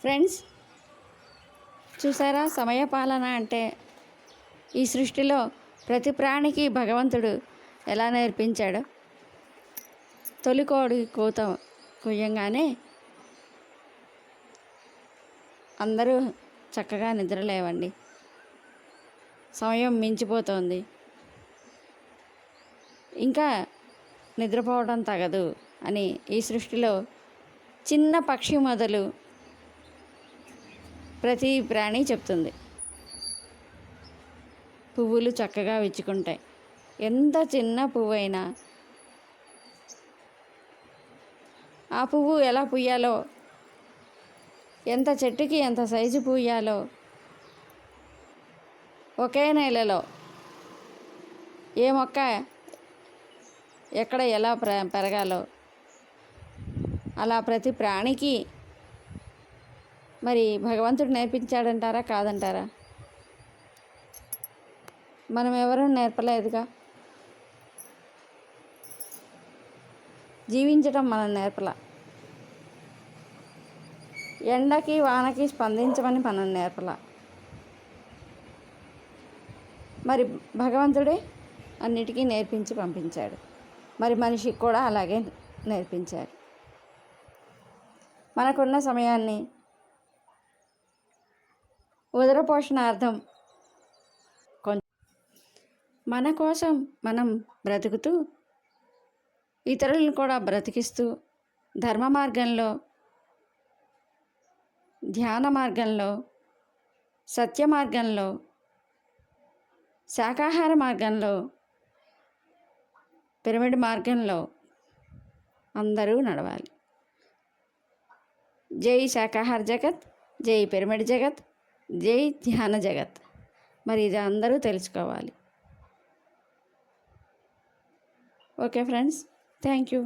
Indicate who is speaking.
Speaker 1: Friends చూసారా? సమయపాలన అంటే ఈ సృష్టిలో ప్రతి ప్రాణికి భగవంతుడు ఎలా నేర్పించాడో? తొలికోడి కూత కుయ్యంగానే అందరూ చక్కగా నిద్రలేవండి. సమయం మించిపోతోంది. ఇంకా నిద్రపోవడం తగదు అని ఈ సృష్టిలో చిన్న పక్షి మొదలు ప్రతి ప్రాణి చెప్తుంది. పువ్వులు చక్కగా విచ్చుకుంటాయి. ఎంత చిన్న పువ్వు అయినా ఆ పువ్వు ఎలా పుయ్యాలో ఎంత చెట్టుకి ఎంత సైజు పూయాలో ఒకే నెలలో ఏ మొక్క ఎక్కడ ఎలా ప్ర పెరగాలో అలా ప్రతి ప్రాణికి మరి భగవంతుడు నేర్పించాడంటారా కాదంటారా? మనం ఎవరూ నేర్పలేదుగా. జీవించటం మనం నేర్పల. ఎండకి వానకి స్పందించమని మనం నేర్పల. మరి భగవంతుడే అన్నిటికీ నేర్పించి పంపించాడు. మరి మనిషికి కూడా అలాగే నేర్పించారు మనకున్న సమయాన్ని ఉదర పోషణార్థం. కొంచెం మన కోసం మనం బ్రతుకుతూ ఇతరులను కూడా బ్రతికిస్తూ ధర్మ మార్గంలో ధ్యాన మార్గంలో సత్య మార్గంలో శాకాహార మార్గంలో పిరమిడ్ మార్గంలో అందరూ నడవాలి. జై శాకాహార జగత్ జై పిరమిడ్ జగత్. జై ధ్యాన జగత్. మరి ఇది అందరూ తెలుసుకోవాలి. Okay friends thank you.